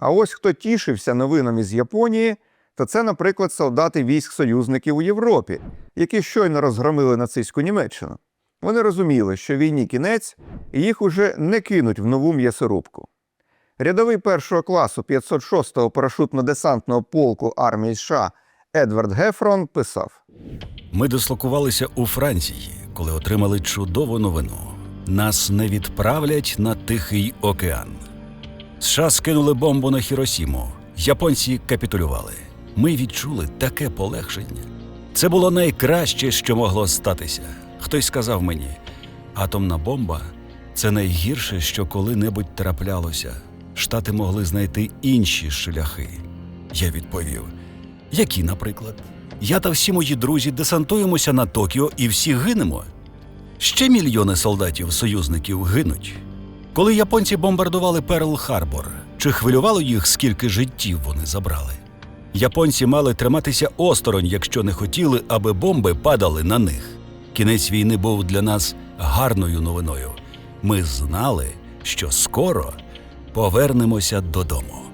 А ось хто тішився новинами з Японії, то це, наприклад, солдати військ союзників у Європі, які щойно розгромили нацистську Німеччину. Вони розуміли, що війні кінець, і їх уже не кинуть в нову м'ясорубку. Рядовий першого класу 506-го парашутно-десантного полку армії США Едвард Гефрон писав: Ми дислокувалися у Франції, коли отримали чудову новину. Нас не відправлять на Тихий океан. США скинули бомбу на Хіросіму. Японці капітулювали. Ми відчули таке полегшення. Це було найкраще, що могло статися. Хтось сказав мені: атомна бомба це найгірше, що коли-небудь траплялося. Штати могли знайти інші шляхи. Я відповів: які, наприклад? Я та всі мої друзі десантуємося на Токіо і всі гинемо. Ще мільйони солдатів союзників гинуть. Коли японці бомбардували Перл Харбор, чи хвилювало їх, скільки життів вони забрали? Японці мали триматися осторонь, якщо не хотіли, аби бомби падали на них. Кінець війни був для нас гарною новиною. Ми знали, що скоро повернемося додому.